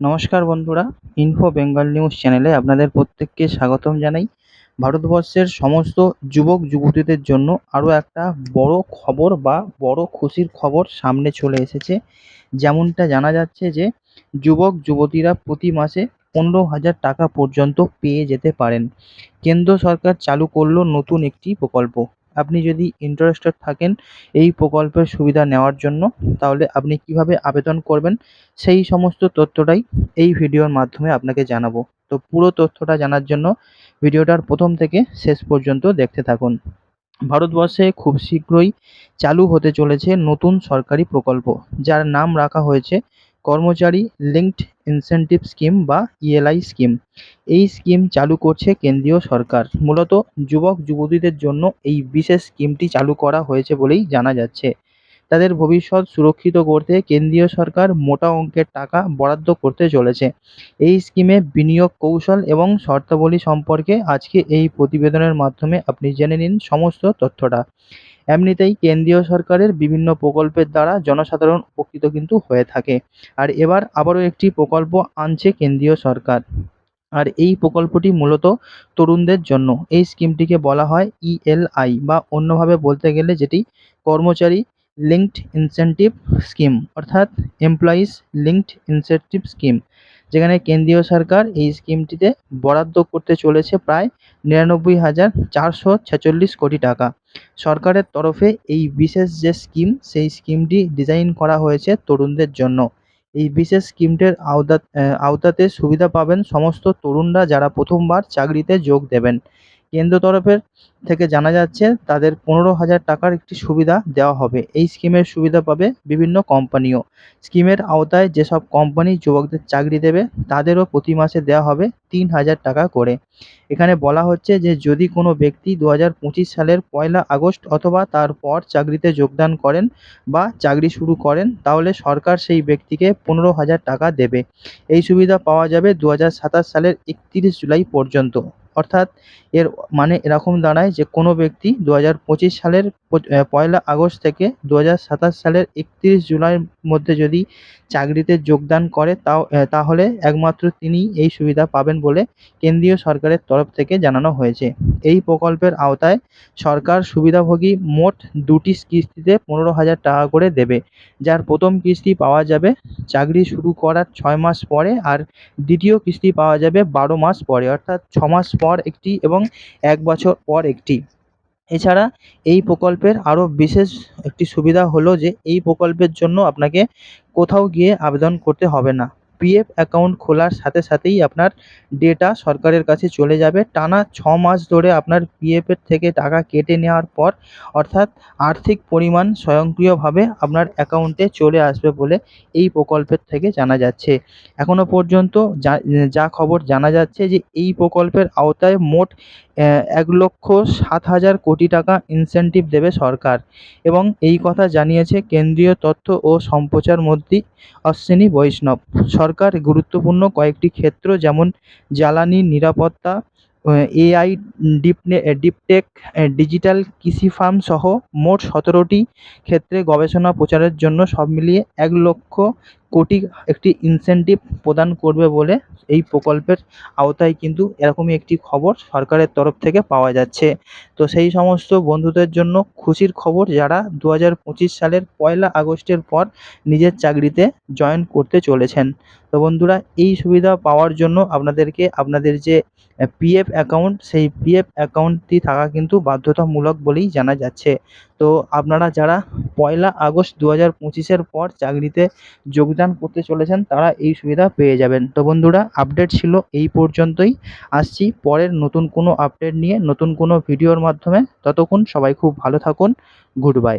নমস্কার বন্ধুরা info Bengal news চ্যানেলে আপনাদের প্রত্যেককে স্বাগতম জানাই। ভারতবর্ষের সমস্ত যুবক, যুবতীদের জন্য আরও একটা বড় খবর বা বড় খুশির খবর সামনে চলে এসেছে। যেমনটা জানা যাচ্ছে যে, যুবক, যুবতীরা প্রতি মাসে পনেরো হাজার টাকা পর্যন্ত পেয়ে যেতে পারেন। কেন্দ্র সরকার চালু করল নতুন একটি প্রকল্প। আপনি যদি ইন্টারেস্টেড থাকেন এই প্রকল্পের সুবিধা নেওয়ার জন্য, তাহলে আপনি কীভাবে আবেদন করবেন সেই সমস্ত তথ্যটাই এই ভিডিওর মাধ্যমে আপনাকে জানাব। তো পুরো তথ্যটা জানার জন্য ভিডিওটার প্রথম থেকে শেষ পর্যন্ত দেখতে থাকুন। ভারতবর্ষে খুব শীঘ্রই চালু হতে চলেছে নতুন সরকারি প্রকল্প, যার নাম রাখা হয়েছে কর্মচারী লিঙ্কড ইনসেনটিভ স্কিম বা ইএলআই স্কিম। এই স্কিম চালু করছে কেন্দ্রীয় সরকার। মূলত যুবক, যুবতীদের জন্য এই বিশেষ স্কিমটি চালু করা হয়েছে বলেই জানা যাচ্ছে। তাদের ভবিষ্যৎ সুরক্ষিত করতে কেন্দ্রীয় সরকার মোটা অঙ্কের টাকা বরাদ্দ করতে চলেছে। এই স্কিমে বিনিয়োগ কৌশল এবং শর্তাবলী সম্পর্কে আজকে এই প্রতিবেদনের মাধ্যমে আপনি জেনে নিন সমস্ত তথ্যটা। এমনিতেই কেন্দ্রীয় সরকারের বিভিন্ন প্রকল্পের দ্বারা জনসাধারণ উপকৃত কিন্তু হয়ে থাকে। আর এবার আবারও একটি প্রকল্প আনছে কেন্দ্রীয় সরকার। আর এই প্রকল্পটি মূলত তরুণদের জন্য। এই স্কিমটিকে বলা হয় ইএলআই বা অন্যভাবে বলতে গেলে যেটি কর্মচারী লিঙ্কড ইনসেনটিভ স্কিম, অর্থাৎ এমপ্লয়িজ লিঙ্কড ইনসেনটিভ স্কিম, যেখানে কেন্দ্রীয় সরকার এই স্কিমটিতে বরাদ্দ করতে চলেছে প্রায় নিরানব্বই হাজার চারশো ছেচল্লিশ কোটি টাকা। সরকারের তরফে এই বিশেষ যে স্কিম সেই স্কিমটি ডিজাইন করা হয়েছে তরুণদের জন্য। এই বিশেষ স্কিমটির আওতা আওতাতে সুবিধা পাবেন সমস্ত তরুণরা যারা প্রথমবার চাকরিতে যোগ দেবেন। কেন্দ্র তরফের থেকে জানা যাচ্ছে তাদের পনেরো হাজার টাকার একটি সুবিধা দেওয়া হবে। এই স্কিমের সুবিধা পাবে বিভিন্ন কোম্পানিও। স্কিমের আওতায় যেসব কোম্পানি যুবকদের চাকরি দেবে, তাদেরও প্রতি মাসে দেওয়া হবে তিন হাজার টাকা করে। এখানে বলা হচ্ছে যে, যদি কোনো ব্যক্তি দু হাজার পঁচিশ সালের পয়লা আগস্ট অথবা তারপর চাকরিতে যোগদান করেন বা চাকরি শুরু করেন, তাহলে সরকার সেই ব্যক্তিকে পনেরো হাজার টাকা দেবে। এই সুবিধা পাওয়া যাবে দু হাজার সাতাশ সালের একত্রিশ জুলাই পর্যন্ত। অর্থাৎ এর মানে এরকম দাঁড়ায় যে কোনো ব্যক্তি দু হাজার পঁচিশ সালের পয়লা আগস্ট থেকে দু হাজার সাতাশ সালের একত্রিশ জুলাইয়ের মধ্যে যদি চাকরিতে যোগদান করে তাও তাহলে একমাত্র তিনি এই সুবিধা পাবেন বলে কেন্দ্রীয় সরকারের তরফ থেকে জানানো হয়েছে। এই প্রকল্পের আওতায় সরকার সুবিধাভোগী মোট দুটি কিস্তিতে পনেরো হাজার টাকা করে দেবে, যার প্রথম কিস্তি পাওয়া যাবে চাকরি শুরু করার ছয় মাস পরে আর দ্বিতীয় কিস্তি পাওয়া যাবে বারো মাস পরে, অর্থাৎ ছ মাস পর একটি এবং এক বছর পর একটি। এছাড়া এই প্রকল্পের আরও বিশেষ একটি সুবিধা হলো যে, এই প্রকল্পের জন্য আপনাকে কোথাও গিয়ে আবেদন করতে হবে না। পিএফ অ্যাকাউন্ট খোলার সাথে সাথেই আপনার ডেটা সরকারের কাছে চলে যাবে। টানা ছ মাস ধরে আপনার পিএফের থেকে টাকা কেটে নেওয়ার পর অর্থাৎ আর্থিক পরিমাণ স্বয়ংক্রিয়ভাবে আপনার অ্যাকাউন্টে চলে আসবে বলে এই প্রকল্পের থেকে জানা যাচ্ছে। এখনও পর্যন্ত যা যা খবর জানা যাচ্ছে যে এই প্রকল্পের আওতায় মোট এক লক্ষ সাত হাজার কোটি টাকা ইনসেনটিভ দেবে সরকার এবং এই কথা জানিয়েছে কেন্দ্রীয় তথ্য ও সম্প্রচার মন্ত্রী অশ্বিনী বৈষ্ণব। সরকার গুরুত্বপূর্ণ কয়েকটি ক্ষেত্র, যেমন জ্বালানি নিরাপত্তা এআই ডিপটেক ডিজিটাল কৃষি ফার্ম সহ মোট সতেরোটি ক্ষেত্রে গবেষণা প্রচারের জন্য সব মিলিয়ে এক লক্ষ কোটি একটি ইনসেনটিভ প্রদান করবে বলে এই প্রকল্পের আওতায় কিন্তু এরকমই একটি খবর সরকারের তরফ থেকে পাওয়া যাচ্ছে। তো সেই সমস্ত বন্ধুদের জন্য খুশির খবর যারা দু হাজার পঁচিশ সালের পয়লা আগস্টের পর নিজের চাকরিতে জয়েন করতে চলেছেন। তো বন্ধুরা, এই সুবিধা পাওয়ার জন্য আপনাদেরকে আপনাদের যে পিএফ অ্যাকাউন্ট সেই পিএফ অ্যাকাউন্টটি থাকা কিন্তু বাধ্যতামূলক বলেই জানা যাচ্ছে। তো আপনারা যারা পয়লা আগস্ট দু হাজার পঁচিশের পর চাকরিতে যোগদান করতে চলেছেন, তারা এই সুবিধা পেয়ে যাবেন। তো বন্ধুরা আপডেট ছিল এই পর্যন্তই। আসছি পরের নতুন কোনো আপডেট নিয়ে, নতুন কোনো ভিডিওর মাধ্যমে। ততক্ষণ সবাই খুব ভালো থাকুন। Good bye